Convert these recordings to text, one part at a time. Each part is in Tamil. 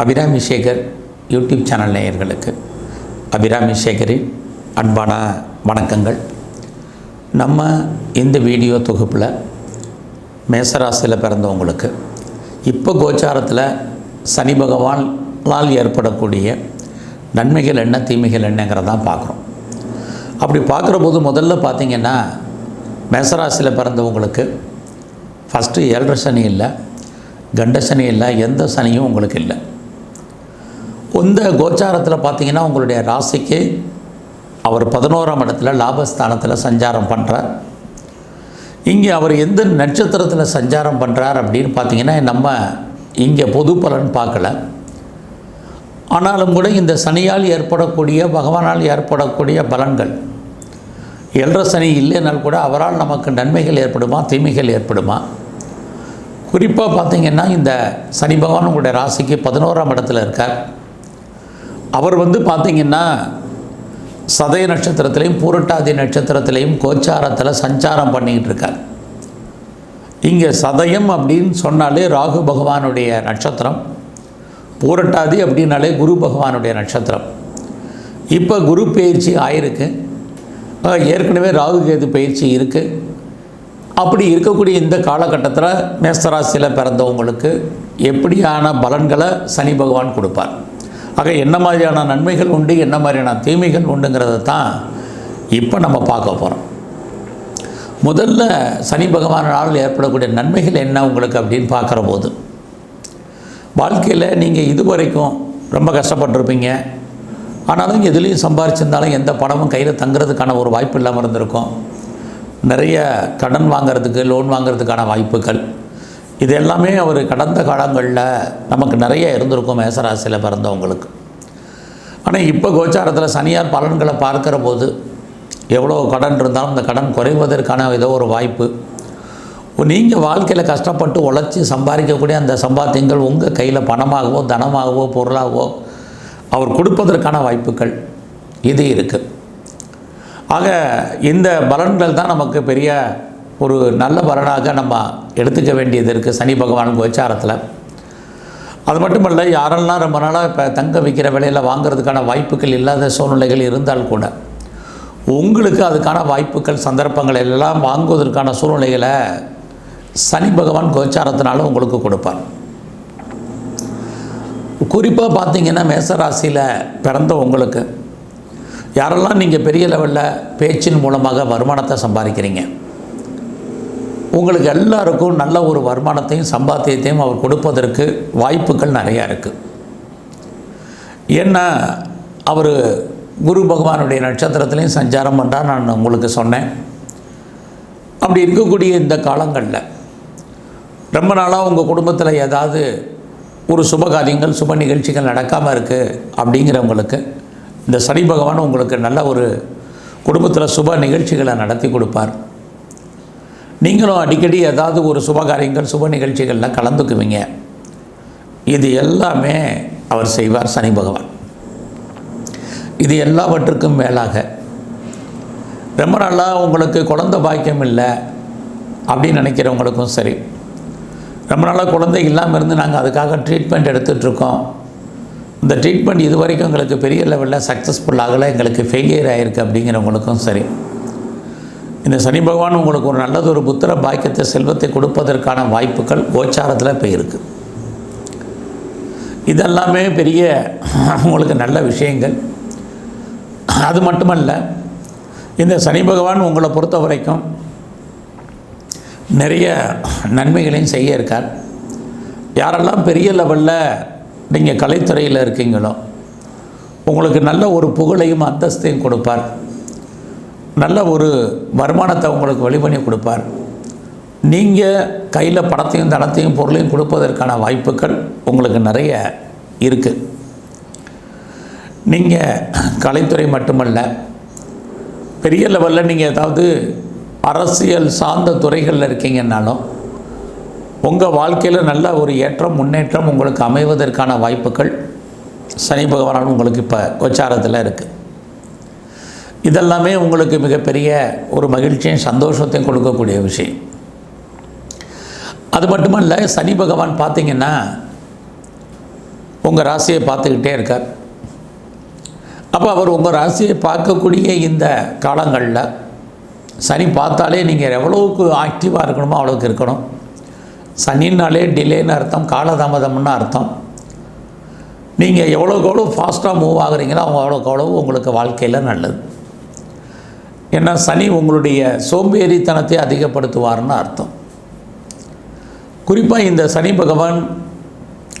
அபிராமி சேகர் யூடியூப் சேனல் நேயர்களுக்கு அபிராமி சேகரின் அன்பான வணக்கங்கள். நம்ம இந்த வீடியோ தொகுப்பில் மேசராசியில் பிறந்தவங்களுக்கு இப்போ கோச்சாரத்தில் சனி பகவானால் ஏற்படக்கூடிய நன்மைகள் என்ன தீமைகள் என்னங்கிறதான் பார்க்குறோம். அப்படி பார்க்குற போது முதல்ல பார்த்திங்கன்னா மேசராசியில் பிறந்தவங்களுக்கு ஃபஸ்ட்டு ஏழரை சனி இல்லை கண்ட சனி இல்லை எந்த சனியும் உங்களுக்கு இல்லை. இந்த கோச்சாரத்தில் பார்த்தீங்கன்னா உங்களுடைய ராசிக்கு அவர் பதினோராம் இடத்துல லாபஸ்தானத்தில் சஞ்சாரம் பண்ணுறார் இங்கே அவர் எந்த நட்சத்திரத்தில் சஞ்சாரம் பண்ணுறார் அப்படின்னு பார்த்தீங்கன்னா நம்ம இங்கே பொது பலன் பார்க்கல. ஆனாலும் கூட இந்த சனியால் ஏற்படக்கூடிய பகவானால் ஏற்படக்கூடிய பலன்கள். எல்ற சனி இல்லைனால் கூட அவரால் நமக்கு நன்மைகள் ஏற்படுமா தீமைகள் ஏற்படுமா? குறிப்பாக பார்த்தீங்கன்னா இந்த சனி பகவான் உங்களுடைய ராசிக்கு பதினோராம் இடத்துல இருக்கார். அவர் வந்து பார்த்திங்கன்னா சதய நட்சத்திரத்திலையும் பூரட்டாதி நட்சத்திரத்திலையும் கோச்சாரத்தில் சஞ்சாரம் பண்ணிக்கிட்டு இருக்கார். இங்கே சதயம் அப்படின்னு சொன்னாலே ராகு பகவானுடைய நட்சத்திரம் பூரட்டாதி அப்படின்னாலே குரு பகவானுடைய நட்சத்திரம். இப்போ குரு பயிற்சி ஆயிருக்கு. ஏற்கனவே ராகு கேது பயிற்சி இருக்குது அப்படி இருக்கக்கூடிய இந்த காலகட்டத்தில் மேஸ்தராசியில் பிறந்தவங்களுக்கு எப்படியான பலன்களை சனி பகவான் கொடுப்பார்? ஆக என்ன மாதிரியான நன்மைகள் உண்டு என்ன மாதிரியான தீமைகள் உண்டுங்கிறத தான் இப்போ நம்ம பார்க்க போகிறோம் முதல்ல சனி பகவானால் ஏற்படக்கூடிய நன்மைகள் என்ன உங்களுக்கு அப்படின்னு பார்க்குற போது வாழ்க்கையில் நீங்கள் இதுவரைக்கும் ரொம்ப கஷ்டப்பட்டிருப்பீங்க. ஆனாலும் எதுலேயும் சம்பாரிச்சிருந்தாலும் எந்த பணமும் கையில் தங்குறதுக்கான ஒரு வாய்ப்பு இல்லாமல் இருந்திருக்கும். நிறைய கடன் வாங்குறதுக்கு லோன் வாங்குறதுக்கான வாய்ப்புகள். இது எல்லாமே அவர் கடந்த காலங்களில் நமக்கு நிறைய இருந்திருக்கும் மேசராசியில் பிறந்தவங்களுக்கு. ஆனால் இப்போ கோச்சாரத்தில் சனியார் பலன்களை பார்க்குற போது எவ்வளோ கடன் இருந்தாலும் அந்த கடன் குறைவதற்கான ஏதோ ஒரு வாய்ப்பு. நீங்கள் வாழ்க்கையில் கஷ்டப்பட்டு உழைச்சி சம்பாதிக்கக்கூடிய அந்த சம்பாத்தியங்கள் உங்கள் கையில் பணமாகவோ தனமாகவோ பொருளாகவோ அவர் கொடுப்பதற்கான வாய்ப்புகள் இது இருக்குது ஆக இந்த பலன்கள் தான் நமக்கு பெரிய ஒரு நல்ல பலனாக நம்ம எடுத்துக்க வேண்டியது இருக்குது சனி பகவான் கோச்சாரத்தில். அது மட்டுமல்ல யாரெல்லாம் ரொம்ப நாளாக இப்போ தங்க விற்கிற விலையில் வாங்குறதுக்கான வாய்ப்புகள் இல்லாத சூழ்நிலைகள் இருந்தால் கூட உங்களுக்கு அதுக்கான வாய்ப்புகள் சந்தர்ப்பங்கள் எல்லாம் வாங்குவதற்கான சூழ்நிலைகளை சனி பகவான் கோச்சாரத்தினால உங்களுக்கு கொடுப்பார். குறிப்பாக பார்த்தீங்கன்னா மேசராசியில் பிறந்த உங்களுக்கு யாரெல்லாம் நீங்கள் பெரிய லெவலில் பேச்சின் மூலமாக வருமானத்தை சம்பாதிக்கிறீங்க உங்களுக்கு எல்லாருக்கும் நல்ல ஒரு வருமானத்தையும் சம்பாத்தியத்தையும் அவர் கொடுப்பதற்கு வாய்ப்புகள் நிறையா இருக்குது என்ன அவர் குரு பகவானுடைய நட்சத்திரத்துலேயும் சஞ்சாரம் பண்ணுறார் நான் உங்களுக்கு சொன்னேன். அப்படி இருக்கக்கூடிய இந்த காலங்களில் ரொம்ப நாளாக உங்கள் குடும்பத்தில் ஏதாவது ஒரு சுப காரியங்கள் சுப நிகழ்ச்சிகள் நடக்காமல் இருக்குது அப்படிங்கிறவங்களுக்கு இந்த சனி பகவான் உங்களுக்கு நல்ல ஒரு குடும்பத்தில் சுப நிகழ்ச்சிகளை நடத்தி கொடுப்பார். நீங்களும் அடிக்கடி ஏதாவது ஒரு சுபகாரியங்கள் சுப நிகழ்ச்சிகளில் கலந்துக்குவீங்க. இது எல்லாமே அவர் செய்வார் சனி பகவான். இது எல்லாவற்றுக்கும் மேலாக ரொம்ப நாளாக உங்களுக்கு குழந்த பாக்கியம் இல்லை அப்படின்னு நினைக்கிறவங்களுக்கும் சரி ரொம்ப நாளாக குழந்தை இல்லாமல் இருந்து நாங்கள் அதுக்காக ட்ரீட்மெண்ட் எடுத்துகிட்ருக்கோம் இந்த ட்ரீட்மெண்ட் இது வரைக்கும் எங்களுக்கு பெரிய லெவலில் சக்ஸஸ்ஃபுல் ஆகலை எங்களுக்கு ஃபெயிலியர் ஆகிருக்கு அப்படிங்கிறவங்களுக்கும் சரி. இந்த சனி பகவான் உங்களுக்கு ஒரு நல்லது ஒரு புத்திர பாக்கியத்தை செல்வத்தை கொடுப்பதற்கான வாய்ப்புகள் கோச்சாரத்தில் இப்போ இருக்குது இதெல்லாமே பெரிய உங்களுக்கு நல்ல விஷயங்கள். அது மட்டுமல்ல இந்த சனி பகவான் உங்களை பொறுத்த வரைக்கும் நிறைய நன்மைகளையும் செய்ய இருக்கார். யாரெல்லாம் பெரிய லெவலில் நீங்கள் கலைத்துறையில் இருக்கீங்களோ உங்களுக்கு நல்ல ஒரு புகழையும் அந்தஸ்தையும் கொடுப்பார். நல்ல ஒரு வருமானத்தை உங்களுக்கு வழி பண்ணி கொடுப்பார். நீங்கள் கையில் பணத்தையும் தனத்தையும் பொருளையும் கொடுப்பதற்கான வாய்ப்புகள் உங்களுக்கு நிறைய இருக்குது நீங்கள் கலைத்துறை மட்டுமல்ல பெரிய லெவலில் நீங்கள் ஏதாவது அரசியல் சார்ந்த துறைகளில் இருக்கீங்கன்னாலும் உங்கள் வாழ்க்கையில் நல்ல ஒரு ஏற்றம் முன்னேற்றம் உங்களுக்கு அமைவதற்கான வாய்ப்புகள் சனி பகவானால் உங்களுக்கு இப்போ கோச்சாரத்தில் இருக்குது இதெல்லாமே உங்களுக்கு மிகப்பெரிய ஒரு மகிழ்ச்சியும் சந்தோஷத்தையும் கொடுக்கக்கூடிய விஷயம். அது மட்டுமல்ல சனி பகவான் பார்த்தீங்கன்னா உங்கள் ராசியை பார்த்துக்கிட்டே இருக்கார். அப்போ அவர் உங்கள் ராசியை பார்க்கக்கூடிய இந்த காலங்களில் சனி பார்த்தாலே நீங்கள் எவ்வளவுக்கு ஆக்டிவாக இருக்கணுமோ அவ்வளோக்கு இருக்கணும். சனின்னாலே டிலேன்னு அர்த்தம் காலதாமதம்னு அர்த்தம். நீங்கள் எவ்வளோக்கு எவ்வளோ ஃபாஸ்ட்டாக மூவ் ஆகுறீங்களோ அவங்க அவ்வளோக்கு அவ்வளோ உங்களுக்கு வாழ்க்கையில் நல்லது. ஏன்னா சனி உங்களுடைய சோம்பேறித்தனத்தை அதிகப்படுத்துவார்னு அர்த்தம். குறிப்பாக இந்த சனி பகவான்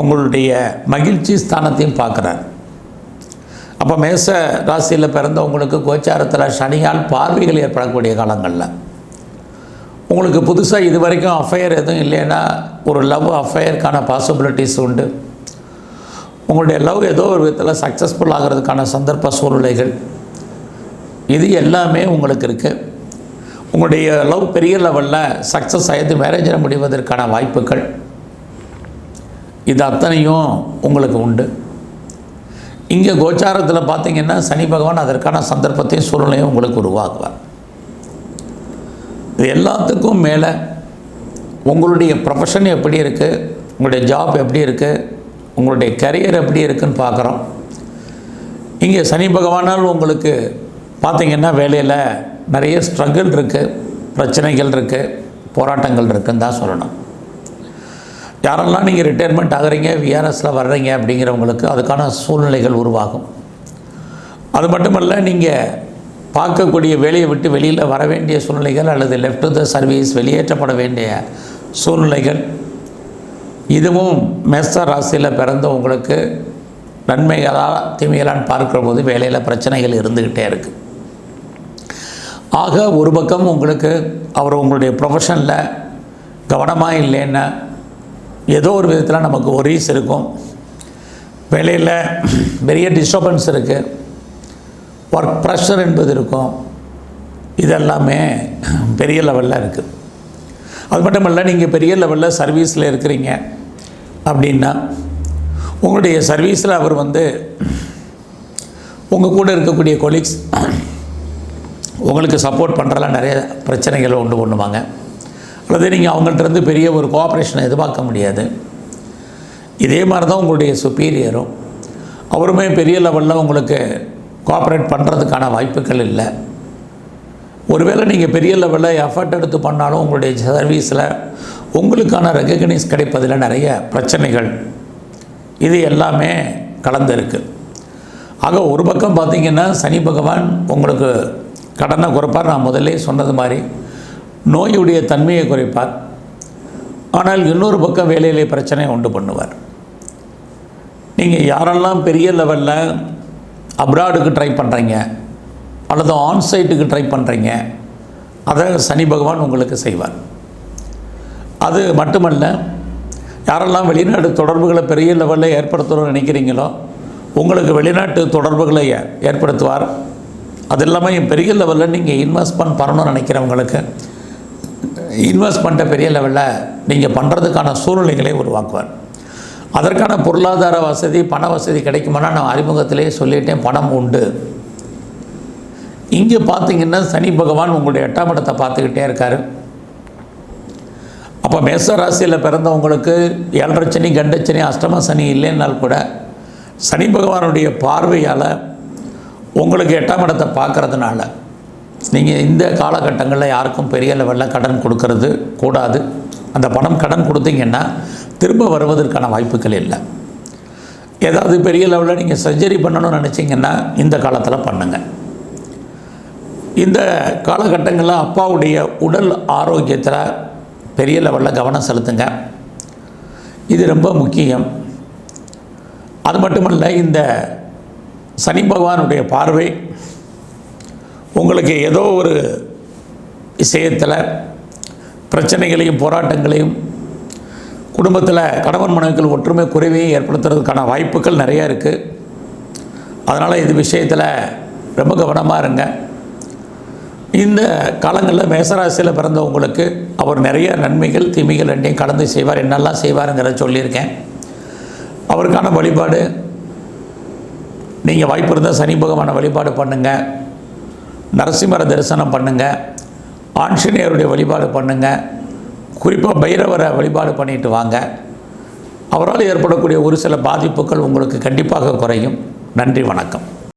உங்களுடைய மகிழ்ச்சி ஸ்தானத்தையும் பார்க்குறார். அப்போ மேச ராசியில் பிறந்தவங்களுக்கு கோச்சாரத்தில் சனியால் பார்வைகள் ஏற்படக்கூடிய காலங்களில். உங்களுக்கு புதுசாக இது வரைக்கும் அஃபையர் எதுவும் இல்லைன்னா ஒரு லவ் அஃபையருக்கான பாசிபிலிட்டிஸ் உண்டு. உங்களுடைய லவ் ஏதோ ஒரு விதத்தில் சக்ஸஸ்ஃபுல் ஆகிறதுக்கான சந்தர்ப்ப சூழ்நிலைகள். இது எல்லாமே உங்களுக்கு இருக்குது உங்களுடைய லவ் பெரிய லெவலில் சக்ஸஸ் ஆகிட்டு மேரேஜில் முடிவதற்கான வாய்ப்புகள். இது அத்தனையும் உங்களுக்கு உண்டு. இங்கே கோச்சாரத்தில் பார்த்தீங்கன்னா சனி பகவான் அதற்கான சந்தர்ப்பத்தையும் சூழ்நிலையும் உங்களுக்கு உருவாக்குவார். இது எல்லாத்துக்கும் மேலே உங்களுடைய ப்ரொஃபஷன் எப்படி இருக்குது உங்களுடைய ஜாப் எப்படி இருக்குது உங்களுடைய கரியர் எப்படி இருக்குன்னு பார்க்குறோம் இங்கே சனி பகவானால் உங்களுக்கு பார்த்தீங்கன்னா வேலையில் நிறைய ஸ்ட்ரகிள் இருக்குது பிரச்சனைகள் இருக்குது போராட்டங்கள் இருக்குன்னு தான் சொல்லணும். யாரெல்லாம் நீங்கள் ரிட்டையர்மெண்ட் ஆகுறீங்க விஆர்எஸில் வர்றீங்க அப்படிங்கிறவங்களுக்கு அதுக்கான சூழ்நிலைகள் உருவாகும். அது மட்டுமல்ல நீங்கள் பார்க்கக்கூடிய வேலையை விட்டு வெளியில் வர வேண்டிய சூழ்நிலைகள் அல்லது லெஃப்ட் த சர்வீஸ் வெளியேற்றப்பட வேண்டிய சூழ்நிலைகள் இதுவும் மேச ராசியில் பிறந்த உங்களுக்கு நன்மைகளா தீமைகளான்னு பார்க்குற போது வேலையில் பிரச்சனைகள் இருந்துக்கிட்டே இருக்குது ஆக ஒரு பக்கம் உங்களுக்கு அவர் உங்களுடைய ப்ரொஃபஷனில் கவனமாக இல்லைன்னா ஏதோ ஒரு விதத்தில் நமக்கு ஒரீஸ் இருக்கும். வேலையில் பெரிய டிஸ்டர்பன்ஸ் இருக்குது ஒர்க் ப்ரெஷர் என்பது இருக்கும். இதெல்லாமே பெரிய லெவலில் இருக்குது அது மட்டும் இல்லை நீங்கள் பெரிய லெவலில் சர்வீஸில் இருக்கிறீங்க அப்படின்னா உங்களுடைய சர்வீஸில் அவர் வந்து உங்கள் கூட இருக்கக்கூடிய கொலீக்ஸ் உங்களுக்கு சப்போர்ட் பண்ணுறலாம் நிறைய பிரச்சனைகளை உண்டு பண்ணுவாங்க. அல்லது நீங்கள் அவங்கள்ட்ட பெரிய ஒரு கோஆப்ரேஷனை எதிர்பார்க்க முடியாது. இதே மாதிரி தான் உங்களுடைய சுப்பீரியரும் அவருமே பெரிய லெவலில் உங்களுக்கு கோஆப்ரேட் பண்ணுறதுக்கான வாய்ப்புகள் இல்லை. ஒருவேளை நீங்கள் பெரிய லெவலில் எஃபர்ட் எடுத்து பண்ணாலும் உங்களுடைய சர்வீஸில் உங்களுக்கான ரெக்கக்னைஸ் கிடைப்பதில் நிறைய பிரச்சனைகள். இது எல்லாமே கலந்துருக்கு. ஆக ஒரு பக்கம் பார்த்திங்கன்னா சனி பகவான் உங்களுக்கு கடனை குறைப்பார். நான் முதலே சொன்னது மாதிரி நோயுடைய தன்மையை குறைப்பார். ஆனால் இன்னொரு பக்கம் வேலையிலே பிரச்சனையை உண்டு பண்ணுவார். நீங்கள் யாரெல்லாம் பெரிய லெவலில் அப்ராடுக்கு ட்ரை பண்ணுறீங்க அல்லது ஆன்சைட்டுக்கு ட்ரை பண்ணுறீங்க அதை சனி பகவான் உங்களுக்கு செய்வார். அது மட்டுமல்ல யாரெல்லாம் வெளிநாட்டு தொடர்புகளை பெரிய லெவலில் ஏற்படுத்தணும்னு நினைக்கிறீங்களோ உங்களுக்கு வெளிநாட்டு தொடர்புகளை ஏ- ஏற்படுத்துவார். அது இல்லாமல் பெரிய லெவலில் நீங்கள் இன்வெஸ்ட்மெண்ட் பண்ணணும்னு நினைக்கிறவங்களுக்கு இன்வெஸ்ட்மெண்ட்டை பெரிய லெவலில் நீங்கள் பண்ணுறதுக்கான சூழ்நிலைகளை உருவாக்குவார். அதற்கான பொருளாதார வசதி பண வசதி கிடைக்குமானா நான் அறிமுகத்திலேயே சொல்லிட்டேன் பணம் உண்டு. இங்கே பார்த்தீங்கன்னா சனி பகவான் உங்களுடைய எட்டாம் இடத்தை பார்த்துக்கிட்டே இருக்கார். அப்போ மேச ராசியில் பிறந்தவங்களுக்கு ஏழரை சனி கண்டச்சனி அஷ்டம சனி இல்லைன்னால் கூட சனி பகவானுடைய பார்வையால் உங்களுக்கு எட்டாம் இடத்தை பார்க்கறதுனால நீங்கள் இந்த காலகட்டங்களில் யாருக்கும் பெரிய லெவலில் கடன் கொடுக்கறது கூடாது. அந்த பணம் கடன் கொடுத்தீங்கன்னா திரும்ப வருவதற்கான வாய்ப்புகள் இல்லை. ஏதாவது பெரிய லெவலில் நீங்கள் சர்ஜரி பண்ணணும்னு நினச்சிங்கன்னா இந்த காலத்தில் பண்ணுங்கள் இந்த காலகட்டங்களில் அப்பாவுடைய உடல் ஆரோக்கியத்தில் பெரிய லெவலில் கவனம் செலுத்துங்க. இது ரொம்ப முக்கியம். அது மட்டுமல்ல இந்த சனி பகவானுடைய பார்வை உங்களுக்கு ஏதோ ஒரு விஷயத்தில் பிரச்சனைகளையும் போராட்டங்களையும் குடும்பத்தில் கணவன் மனைவிகள் ஒற்றுமை குறைவையும் ஏற்படுத்துறதுக்கான வாய்ப்புகள் நிறையா இருக்குது அதனால் இது விஷயத்தில் ரொம்ப கவனமாக இருங்க. இந்த காலங்களில் மேசராசியில் பிறந்தவங்களுக்கு அவர் நிறைய நன்மைகள் தீமைகள் ரெண்டையும் கலந்து செய்வார் என்னெல்லாம் செய்வாருங்கிறத சொல்லியிருக்கேன். அவருக்கான வழிபாடு நீங்கள் வாய்ப்பு இருந்தால் சனி பகவானை வழிபாடு பண்ணுங்கள் நரசிம்மரை தரிசனம் பண்ணுங்கள் ஆஞ்சநேயருடைய வழிபாடு பண்ணுங்கள் குறிப்பாக பைரவரை வழிபாடு பண்ணிட்டு வாங்க. அவரால் ஏற்படக்கூடிய ஒரு சில பாதிப்புகள் உங்களுக்கு கண்டிப்பாக குறையும். நன்றி வணக்கம்.